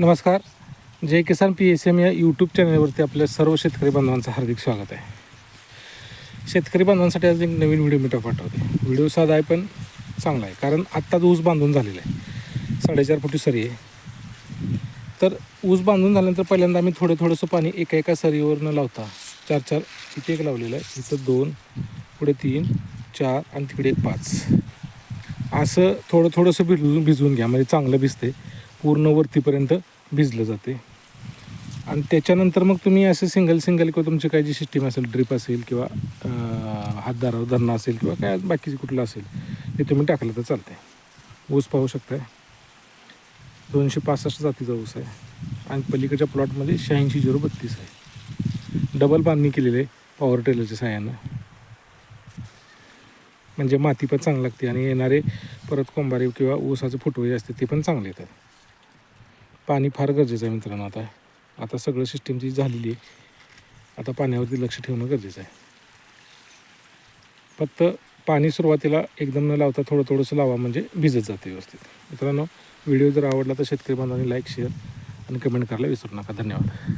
नमस्कार. Jai Kisan P S M या YouTube चॅनलवरती आपल्या सर्व शेतकरी बांधवांचं हार्दिक स्वागत आहे. शेतकरी बांधवांसाठी आज एक नवीन व्हिडिओ मीटर पाठवते. व्हिडिओ साधा आहे पण चांगला आहे. कारण आत्ताच ऊस बांधून झालेला आहे. साडेचार फुटी सरी आहे. तर ऊस बांधून झाल्यानंतर पहिल्यांदा आम्ही थोडं थोडंसं पाणी एका एका सरीवर न लावता. चार चार इथे एक लावलेलं आहे. इथं दोन पुढे तीन चार आणि तिकडे एक पाच. असं थोडं थोडंसं भिजवून भिजवून घ्या. म्हणजे चांगलं भिजते पूर्ण वरतीपर्यंत भिजलं जाते. आणि त्याच्यानंतर मग तुम्ही असं सिंगल सिंगल किंवा तुमची काय जी सिस्टीम असेल ड्रिप असेल किंवा हातदारावर धरणं असेल किंवा काय बाकीचं कुठलं असेल हे तुम्ही टाकलं तर चालतंय. ऊस पाहू शकताय. दोनशे पासष्ट जातीचा ऊस आहे. आणि पलीकडच्या प्लॉटमध्ये शहाऐंशी झिरो बत्तीस आहे. डबल बांधणी केलेली आहे पॉवर टेलरच्या साह्यानं. म्हणजे माती पण चांगली लागते आणि येणारे परत कोंबारे किंवा ऊसाचे फुटवे असते ते पण चांगले येतात. पाणी फार गरजेचं आहे मित्रांनो आता. आता सगळं सिस्टीम जी झालेली आहे आता पाण्यावरती लक्ष ठेवणं गरजेचं आहे. फक्त पाणी सुरुवातीला एकदम न लावता थोडं थोडंसं लावा म्हणजे भिजत जाते व्यवस्थित. मित्रांनो व्हिडिओ जर आवडला तर शेतकरी बांधवांनी लाईक शेअर आणि कमेंट करायला विसरू नका. धन्यवाद.